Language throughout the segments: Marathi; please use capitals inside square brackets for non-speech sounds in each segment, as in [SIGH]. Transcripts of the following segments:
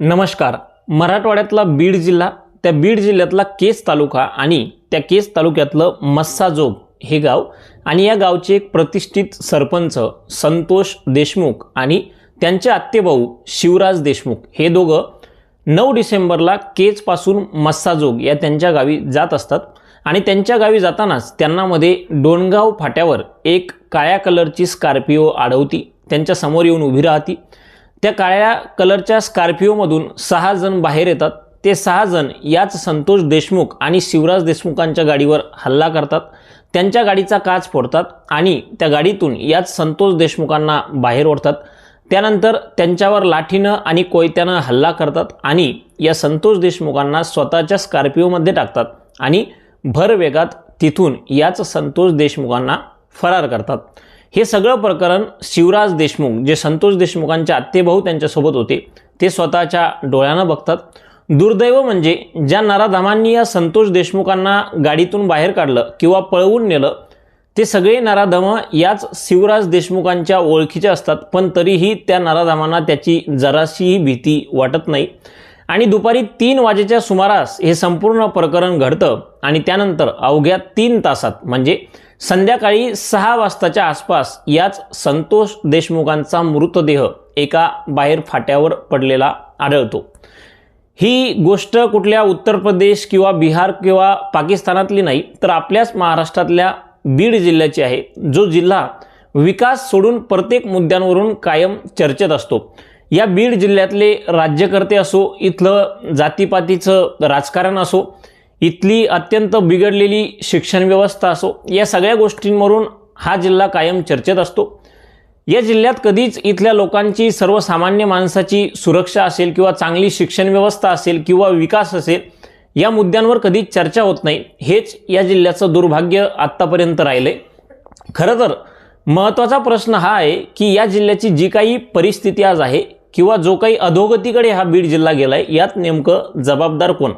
नमस्कार. मराठवाड्यातला बीड जिल्हा त्या बीड जिल्ह्यातला केस तालुका आणि त्या केस तालुक्यातलं मस्साजोग हे गाव आणि या गावचे एक प्रतिष्ठित सरपंच संतोष देशमुख आणि त्यांचे आत्तेभाऊ शिवराज देशमुख हे दोघं नऊ डिसेंबरला केजपासून मस्साजोग या त्यांच्या गावी जात असतात आणि त्यांच्या गावी जातानाच त्यांना मध्ये डोणगाव फाट्यावर एक काळ्या कलरची स्कॉर्पिओ आढवती त्यांच्यासमोर येऊन उभी राहती. त्या काळ्या कलरच्या स्कॉर्पिओमधून सहा जण बाहेर येतात. ते सहा जण याच संतोष देशमुख आणि शिवराज देशमुखांच्या गाडीवर हल्ला करतात. त्यांच्या गाडीचा काच फोडतात आणि त्या गाडीतून याच संतोष देशमुखांना बाहेर ओढतात. त्यानंतर त्यांच्यावर लाठीनं आणि कोयत्यानं हल्ला करतात आणि या संतोष देशमुखांना स्वतःच्या स्कॉर्पिओमध्ये टाकतात आणि भर वेगात तिथून याच संतोष देशमुखांना फरार करतात. हे सगळं प्रकरण शिवराज देशमुख जे संतोष देशमुखांचे आत्तेभाऊ त्यांच्यासोबत होते ते स्वतःच्या डोळ्यानं बघतात. दुर्दैव म्हणजे ज्या नराधामांनी या संतोष देशमुखांना गाडीतून बाहेर काढलं किंवा पळवून नेलं ते सगळे नराधम याच शिवराज देशमुखांच्या ओळखीचे असतात पण तरीही त्या नराधामांना त्याची जराशीही भीती वाटत नाही. आणि दुपारी तीन वाजेच्या सुमारास हे संपूर्ण प्रकरण घडतं आणि त्यानंतर अवघ्या तीन तासात म्हणजे संध्याकाळी सहा वाजताच्या आसपास याच संतोष देशमुखांचा मृतदेह एका बाहेर फाट्यावर पडलेला आढळतो. ही गोष्ट कुठल्या उत्तर प्रदेश किंवा बिहार किंवा पाकिस्तानातली नाही तर आपल्याच महाराष्ट्रातल्या बीड जिल्ह्याची आहे. जो जिल्हा विकास सोडून प्रत्येक मुद्द्यांवरून कायम चर्चेत असतो. या बीड जिल्ह्यातले राज्यकर्ते असो इथलं जातीपातीचं राजकारण असो इथली अत्यंत बिघडलेली शिक्षण व्यवस्था असो या सगळ्या गोष्टींवरून हा जिल्हा कायम चर्चेत असतो. या जिल्ह्यात कधीच इथल्या लोकांची सर्वसामान्य माणसाची सुरक्षा असेल किंवा चांगली शिक्षण व्यवस्था असेल किंवा विकास असेल या मुद्द्यांवर कधीच चर्चा होत नाही. हेच या जिल्ह्याचं दुर्भाग्य आत्तापर्यंत राहिलं खरं तर महत्त्वाचा प्रश्न हा आहे की या जिल्ह्याची जी काही परिस्थिती आज आहे किंवा जो काही अधोगतीकडे हा बीड जिल्हा गेला आहे यात नेमकं जबाबदार कोण?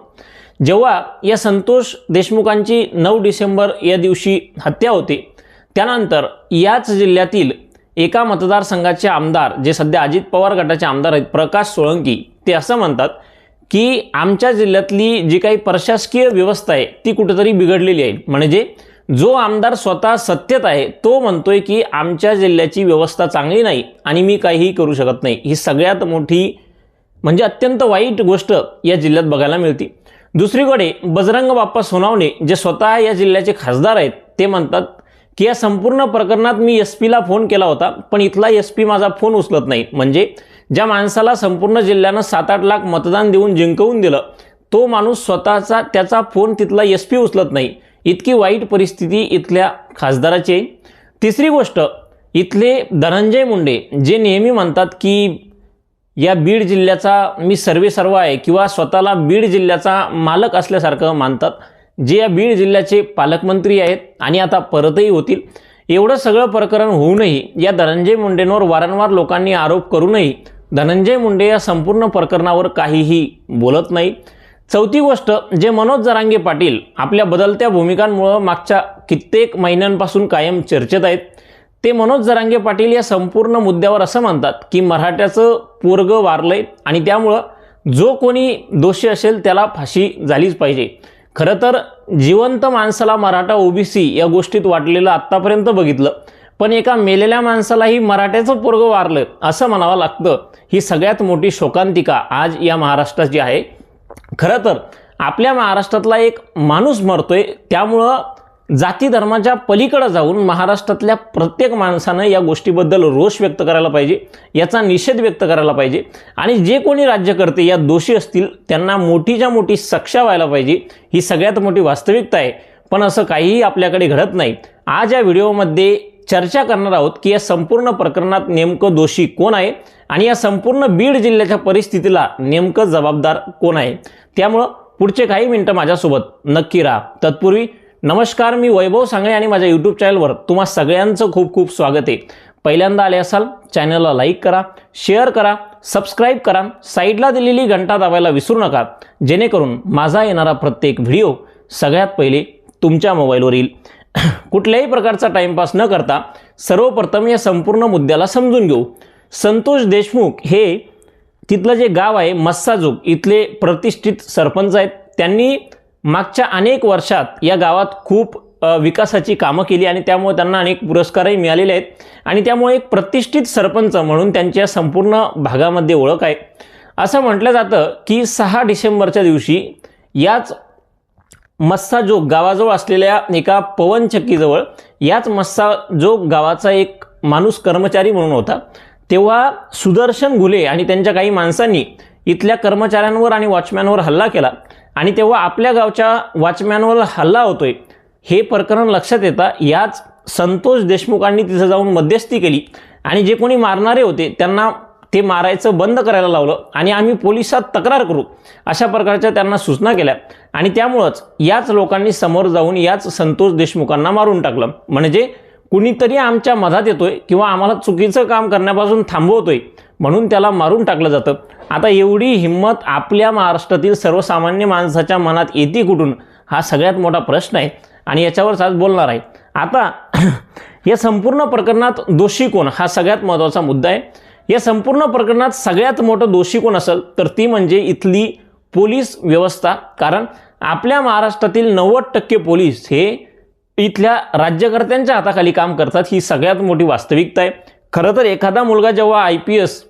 जेव्हा या संतोष देशमुखांची नऊ डिसेंबर या दिवशी हत्या होते त्यानंतर याच जिल्ह्यातील एका मतदारसंघाचे आमदार जे सध्या अजित पवार गटाचे आमदार आहेत प्रकाश सोळंकी ते असं म्हणतात की आमच्या जिल्ह्यातली जी काही प्रशासकीय व्यवस्था आहे ती कुठेतरी बिघडलेली आहे. म्हणजे जो आमदार स्वतः सत्तेत आहे तो म्हणतोय की आमच्या जिल्ह्याची व्यवस्था चांगली नाही आणि मी काहीही करू शकत नाही. ही सगळ्यात मोठी म्हणजे अत्यंत वाईट गोष्ट या जिल्ह्यात बघायला मिळते. दुसरीकडे बजरंग बाप्पा सोनावणे जे स्वतः या जिल्ह्याचे खासदार आहेत ते म्हणतात की या संपूर्ण प्रकरणात मी एस पीला फोन केला होता पण इथला एस पी माझा फोन उचलत नाही. म्हणजे ज्या माणसाला संपूर्ण जिल्ह्यानं सात आठ लाख मतदान देऊन जिंकवून दिलं तो माणूस स्वतःचा त्याचा फोन तिथला एस पी उचलत नाही. इतकी वाईट परिस्थिती इथल्या खासदाराची आहे. तिसरी गोष्ट इथले धनंजय मुंडे जे नेहमी म्हणतात की या बीड जिल्ह्याचा मी सर्वे सर्व आहे किंवा स्वतःला बीड जिल्ह्याचा मालक असल्यासारखं मानतात. जे या बीड जिल्ह्याचे पालकमंत्री आहेत आणि आता परतही होतील एवढं सगळं प्रकरण होऊनही या धनंजय मुंडेंवर वारंवार लोकांनी आरोप करूनही धनंजय मुंडे या संपूर्ण प्रकरणावर काहीही बोलत नाही. चौथी गोष्ट जे मनोज जरांगे पाटील आपल्या बदलत्या भूमिकांमुळं मागच्या कित्येक महिन्यांपासून कायम चर्चेत आहेत ते मनोज जरांगे पाटील या संपूर्ण मुद्द्यावर असं म्हणतात की मराठ्याचं पोरगं वारलंय आणि त्यामुळं जो कोणी दोषी असेल त्याला फाशी झालीच पाहिजे. खरं तर जिवंत माणसाला मराठा ओबीसी या गोष्टीत वाटलेलं आत्तापर्यंत बघितलं पण एका मेलेल्या माणसालाही मराठ्याचं पोरगं वारलं असं म्हणावं लागतं. ही सगळ्यात मोठी शोकांतिका आज या महाराष्ट्राची आहे. खरं तर आपल्या महाराष्ट्रातला एक माणूस मरतोय त्यामुळं जाती धर्माच्या पलीकडे जाऊन महाराष्ट्रातल्या प्रत्येक माणसानं या गोष्टीबद्दल रोष व्यक्त करायला पाहिजे याचा निषेध व्यक्त करायला पाहिजे आणि जे कोणी राज्यकर्ते या दोषी असतील त्यांना मोठीच्या मोठी सक्षा व्हायला पाहिजे ही सगळ्यात मोठी वास्तविकता आहे. पण असं काहीही आपल्याकडे घडत नाही. आज या व्हिडिओमध्ये चर्चा करणार आहोत की या संपूर्ण प्रकरणात नेमकं दोषी कोण आहे आणि या संपूर्ण बीड जिल्ह्याच्या परिस्थितीला नेमकं जबाबदार कोण आहे. त्यामुळं पुढचे काही मिनटं माझ्यासोबत नक्की राहा. तत्पूर्वी नमस्कार मी वैभव सांगळे आणि माझ्या यूट्यूब चॅनलवर तुम्हा सगळ्यांचं खूप खूप स्वागत आहे. पहिल्यांदा आले असाल चॅनलला लाईक करा शेअर करा सबस्क्राईब करा साईडला दिलेली घंटा दाबायला विसरू नका. जेणेकरून माझा येणारा प्रत्येक व्हिडिओ सगळ्यात पहिले तुमच्या मोबाईलवर येईल [COUGHS] कुठल्याही प्रकारचा टाईमपास न करता सर्वप्रथम या संपूर्ण मुद्द्याला समजून घेऊ. संतोष देशमुख हे तिथलं जे गाव आहे मस्साजोग इथले प्रतिष्ठित सरपंच आहेत. त्यांनी मागच्या अनेक वर्षात या गावात खूप विकासाची कामं केली आणि त्यामुळे त्यांना अनेक पुरस्कारही मिळालेले आहेत. आणि त्यामुळे एक प्रतिष्ठित सरपंच म्हणून त्यांच्या संपूर्ण भागामध्ये ओळख आहे. असं म्हटलं जातं की सहा डिसेंबरच्या दिवशी याच मस्साजोग गावाजवळ असलेल्या एका पवनचक्कीजवळ याच मस्साजोग गावाचा एक माणूस कर्मचारी म्हणून होता. तेव्हा सुदर्शन घुले आणि त्यांच्या काही माणसांनी इथल्या कर्मचाऱ्यांवर आणि वॉचमॅनवर हल्ला केला. आणि तेव्हा आपल्या गावच्या वॉचमॅनवर हल्ला होतोय. हे प्रकरण लक्षात येता याच संतोष देशमुखांनी तिथं जाऊन मध्यस्थी केली. आणि जे कोणी मारणारे होते त्यांना ते मारायचं बंद करायला लावलं. आणि आम्ही पोलिसात तक्रार करू अशा प्रकारच्या त्यांना सूचना केल्या. आणि त्यामुळंच याच लोकांनी समोर जाऊन याच संतोष देशमुखांना मारून टाकलं. म्हणजे कुणीतरी आमच्या मधात येतोय किंवा आम्हाला चुकीचं काम करण्यापासून थांबवतोय म्हणून त्याला मारून टाकलं जातं. आता एवढी हिंमत आपल्या महाराष्ट्रातील सर्वसामान्य माणसाच्या मनात येते कुठून? हा सगळ्यात मोठा प्रश्न आहे आणि याच्यावरच आज बोलणार आहे. आता [CLEARS THROAT] या संपूर्ण प्रकरणात दोषी कोण? हा सगळ्यात महत्त्वाचा मुद्दा आहे. या संपूर्ण प्रकरणात सगळ्यात मोठं दोषी कोण असेल? तर ती म्हणजे इथली पोलीस व्यवस्था. कारण आपल्या महाराष्ट्रातील नव्वद टक्के पोलीस हे इथल्या राज्यकर्त्यांच्या हाताखाली काम करतात ही सगळ्यात मोठी वास्तविकता आहे. खरं तर एखादा मुलगा जेव्हा I P S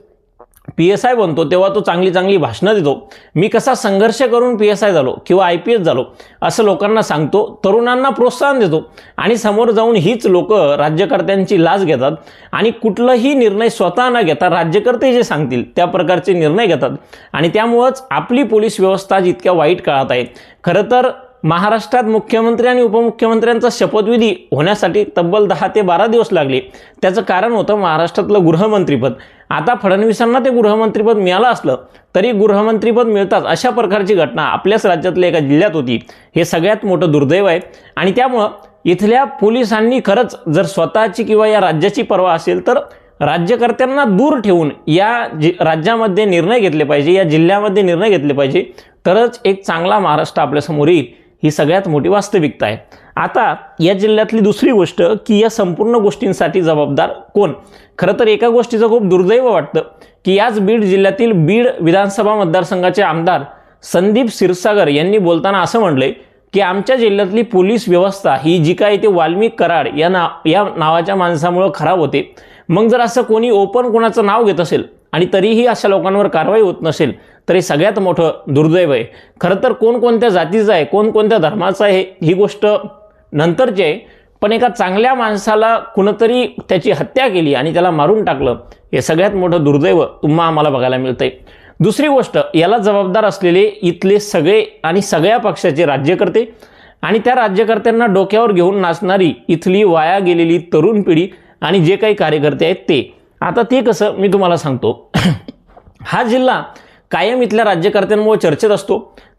P S I बनतो तेव्हा तो चांगली चांगली भाषणं देतो. मी कसा संघर्ष करून पी एस आय झालो किंवा आय पी एस झालो असं लोकांना सांगतो तरुणांना प्रोत्साहन देतो. आणि समोर जाऊन हीच लोक राज्यकर्त्यांची लाच घेतात आणि कुठलाही निर्णय स्वतः न घेता राज्यकर्ते जे सांगतील त्या प्रकारचे निर्णय घेतात. आणि त्यामुळंच आपली पोलीस व्यवस्था जितक्या वाईट काळात आहे. खरं तर महाराष्ट्रात मुख्यमंत्री आणि उपमुख्यमंत्र्यांचा शपथविधी होण्यासाठी तब्बल दहा ते बारा दिवस लागले. त्याचं कारण होतं महाराष्ट्रातलं गृहमंत्रीपद. आता फडणवीसांना ते गृहमंत्रीपद मिळालं असलं तरी गृहमंत्रीपद मिळताच अशा प्रकारची घटना आपल्याच राज्यातल्या एका जिल्ह्यात होती. हे सगळ्यात मोठं दुर्दैव आहे. आणि त्यामुळं इथल्या पोलिसांनी खरंच जर स्वतःची किंवा या राज्याची पर्वा असेल तर राज्यकर्त्यांना दूर ठेवून या जि राज्यामध्ये निर्णय घेतले पाहिजे या जिल्ह्यामध्ये निर्णय घेतले पाहिजे. तरच एक चांगला महाराष्ट्र आपल्यासमोर येईल. ही सगळ्यात मोठी वास्तविकता आहे. आता या जिल्ह्यातली दुसरी गोष्ट की या संपूर्ण गोष्टींसाठी जबाबदार कोण? खरं तर एका गोष्टीचं खूप दुर्दैव वाटतं की याच बीड जिल्ह्यातील बीड विधानसभा मतदारसंघाचे आमदार संदीप क्षीरसागर यांनी बोलताना असं म्हटलंय की आमच्या जिल्ह्यातली पोलीस व्यवस्था ही जी काय ते वाल्मिक कराड या ना या नावाच्या माणसामुळं खराब होते. मग जर असं कोणी ओपन कोणाचं नाव घेत असेल आणि तरीही अशा लोकांवर कारवाई होत नसेल तर हे सगळ्यात मोठं दुर्दैव आहे. खरं तर कोणकोणत्या जातीचं आहे कोणकोणत्या धर्माचं आहे ही गोष्ट नंतरची आहे. पण एका चांगल्या माणसाला कुणतरी त्याची हत्या केली आणि त्याला मारून टाकलं हे सगळ्यात मोठं दुर्दैव तुम्हा आम्हाला बघायला मिळतंय. दुसरी गोष्ट याला जबाबदार असलेले इथले सगळे आणि सगळ्या पक्षाचे राज्यकर्ते आणि त्या राज्यकर्त्यांना डोक्यावर घेऊन नाचणारी इथली वाया गेलेली तरुण पिढी आणि जे काही कार्यकर्ते आहेत ते. आता ते कसं मी तुम्हाला सांगतो. [COUGHS] हा जिल्हा कायम इथल्या राज्यकर्त्यांमुळे चर्चेत असतो.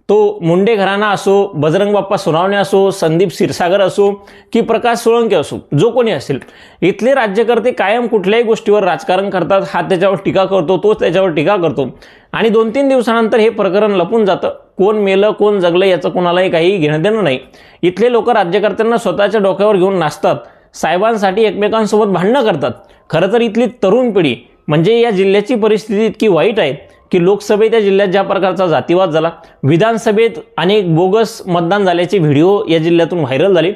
तो मुंडे घराणा असो बजरंग बाप्पा सोनावणे असो संदीप क्षीरसागर असो की प्रकाश सोळंके असो जो कोणी असेल. इथले राज्यकर्ते कायम कुठल्याही गोष्टीवर राजकारण करतात हा त्याच्यावर टीका करतो तोच त्याच्यावर टीका करतो. आणि दोन तीन दिवसानंतर हे प्रकरण लपून जातं. कोण मेलं कोण जगलं याचं कोणालाही काही घेणं देणं नाही. इथले लोक राज्यकर्त्यांना स्वतःच्या डोक्यावर घेऊन नाचतात. साहेबांसाठी एकमेकांसोबत भांडणं करतात. खरं तर इथली तरुण पिढी म्हणजे या जिल्ह्याची परिस्थिती इतकी वाईट आहे की लोकसभेत या जिल्ह्यात ज्या प्रकारचा जातीवाद झाला विधानसभेत अनेक बोगस मतदान झाल्याचे व्हिडिओ या जिल्ह्यातून व्हायरल झाले.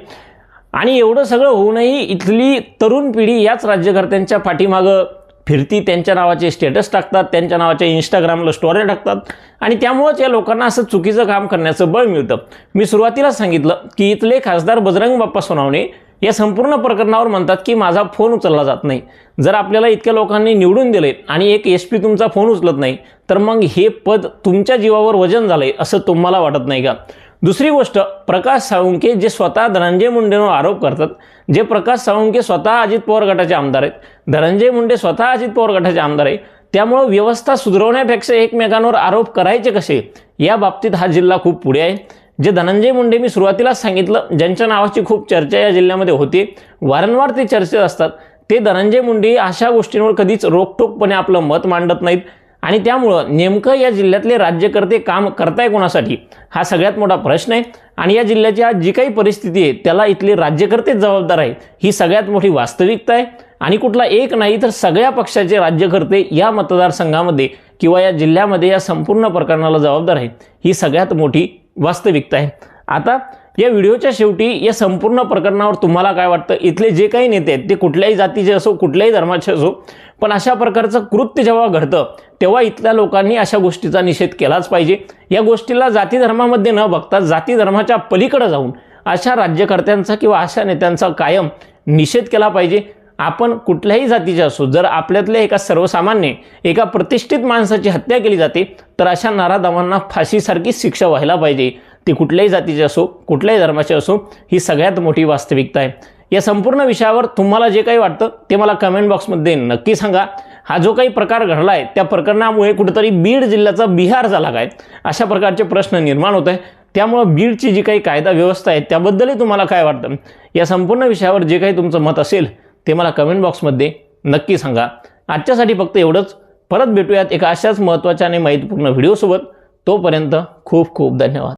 आणि एवढं सगळं होऊनही इथली तरुण पिढी याच राज्यकर्त्यांच्या पाठीमागं फिरती त्यांच्या नावाचे स्टेटस टाकतात त्यांच्या नावाच्या इंस्टाग्रामला स्टोऱ्या टाकतात. आणि त्यामुळंच या लोकांना असं चुकीचं काम करण्याचं बळ मिळतं. मी सुरुवातीला सांगितलं की इथले खासदार बजरंग बाप्पा सोनावणे या संपूर्ण प्रकरणावर म्हणतात की माझा फोन उचलला जात नाही. जर आपल्याला इतक्या लोकांनी निवडून दिले आणि एक एस पी तुमचा फोन उचलत नाही तर मग हे पद तुमच्या जीवावर वजन झालं आहे असं तुम्हाला वाटत नाही का? दुसरी गोष्ट प्रकाश साळुंके जे स्वतः धनंजय मुंडेंवर आरोप करतात जे प्रकाश साळुंके स्वतः अजित पवार गटाचे आमदार आहेत धनंजय मुंडे स्वतः अजित पवार गटाचे आमदार आहे त्यामुळं व्यवस्था सुधारवण्यापेक्षा एकमेकांवर आरोप करायचे कसे? या बाबतीत हा जिल्हा खूप पुढे आहे. जे धनंजय मुंडे मी सुरुवातीलाच सांगितलं ज्यांच्या नावाची खूप चर्चा या जिल्ह्यामध्ये होते वारंवार ते चर्चेत असतात. ते धनंजय मुंडे अशा गोष्टींवर कधीच रोखटोकपणे आपलं मत मांडत नाहीत. आणि त्यामुळं नेमकं या जिल्ह्यातले राज्यकर्ते काम करताय कोणासाठी? हा सगळ्यात मोठा प्रश्न आहे. आणि या जिल्ह्याची आज जी काही परिस्थिती आहे त्याला इथले राज्यकर्तेच जबाबदार आहेत. ही सगळ्यात मोठी वास्तविकता आहे. आणि कुठला एक नाही तर सगळ्या पक्षाचे राज्यकर्ते या मतदारसंघामध्ये किंवा या जिल्ह्यामध्ये या संपूर्ण प्रकरणाला जबाबदार आहे ही सगळ्यात मोठी वास्तविकता आहे. आता या व्हिडिओच्या शेवटी या संपूर्ण प्रकरणावर तुम्हाला काय वाटतं? इथले जे काही नेते आहेत ते कुठल्याही जातीचे असो कुठल्याही धर्माचे असो पण अशा प्रकारचं कृत्य जेव्हा घडतं तेव्हा इथल्या लोकांनी अशा गोष्टीचा निषेध केलाच पाहिजे. या गोष्टीला जाती धर्मामध्ये न बघता जाती धर्माच्या पलीकडे जाऊन अशा राज्यकर्त्यांचा किंवा अशा नेत्यांचा कायम निषेध केला पाहिजे. आपण कुठल्याही जातीचे असो जर आपल्यातल्या एका सर्वसामान्य एका प्रतिष्ठित माणसाची हत्या केली जाते तर अशा नारादामांना फाशीसारखी शिक्षा व्हायला पाहिजे. ती कुठल्याही जातीचे असो कुठल्याही धर्माचे असो ही सगळ्यात मोठी वास्तविकता आहे. या संपूर्ण विषयावर तुम्हाला जे काही वाटतं ते मला कमेंट बॉक्समध्ये नक्की सांगा. हा जो काही प्रकार घडला आहे त्या प्रकरणामुळे कुठेतरी बीड जिल्ह्याचा बिहार झाला काय? अशा प्रकारचे प्रश्न निर्माण होत आहे त्यामुळं बीडची जी काही कायदा व्यवस्था आहे त्याबद्दलही तुम्हाला काय वाटतं? या संपूर्ण विषयावर जे काही तुमचं मत असेल ते मला कमेंट बॉक्समध्ये नक्की सांगा. आजच्यासाठी फक्त एवढंच. परत भेटूयात एका अशाच महत्त्वाच्या आणि माहितीपूर्ण व्हिडिओसोबत तोपर्यंत खूप खूप धन्यवाद.